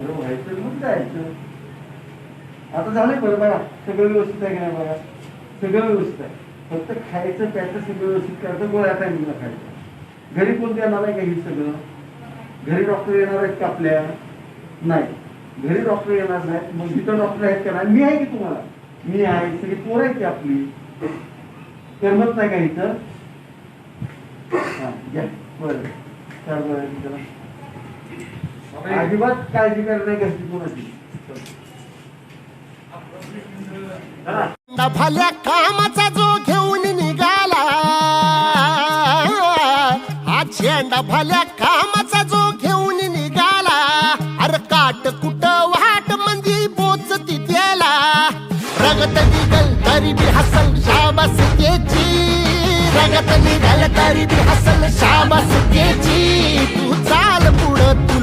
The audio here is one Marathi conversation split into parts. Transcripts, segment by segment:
व्हायचं मग जायचं आता झालंय बरं बघा. सगळं व्यवस्थित आहे की नाही बघा? सगळं व्यवस्थित आहे. फक्त खायचं प्यायचं सगळं व्यवस्थित करायचं गोळ्या टायमिंगला खायचं घरी कोण देणार आहे का हे सगळं? घरी डॉक्टर येणार आहेत का आपल्या? नाही. घरी डॉक्टर येणार नाहीत मग तिथं डॉक्टर आहेत का नाही? मी आहे की तुम्हाला? मी आहे. सगळी पोर आहेत की आपली? करमत नाही का इथं? हा घ्या. बरं. चार बरं अजिबात काळजी करणे नाही कोणाची. भल्या कामाचा जो घेऊन निघाला हा झेंडा भल्या कामाचा जो घेऊन निघाला अरे काट कुट वाट म्हणजे बोच तिथेला. रगत निघल तरी बी हसल शाबास त्याची रगत निघल तरी बी हसल शाबास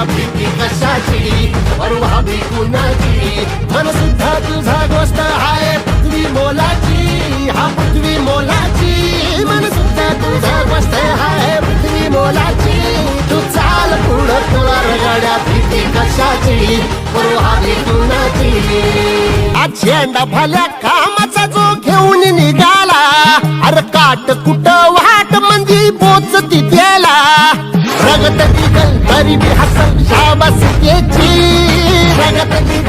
रगड्या भीती कशाची परवा कुणाची? मन सुद्धा तुझा गोष्ट आहे पृथ्वी मोलाची. हा पृथ्वी मोलाची. मन सुद्धा तुझा गोष्ट आहे पृथ्वी मोलाची. तू चाल पुढं तुला रगड्या प्रीती कशाची? परवा भी कुणाची? आज झेंडा भल्या कामाचा जो घेऊन निघाला. अरे काट कुट वाट मंदी पोच तिथेला रगत निघल तरी बी हसल शाबास त्याची रगत निघल तरी बी हसल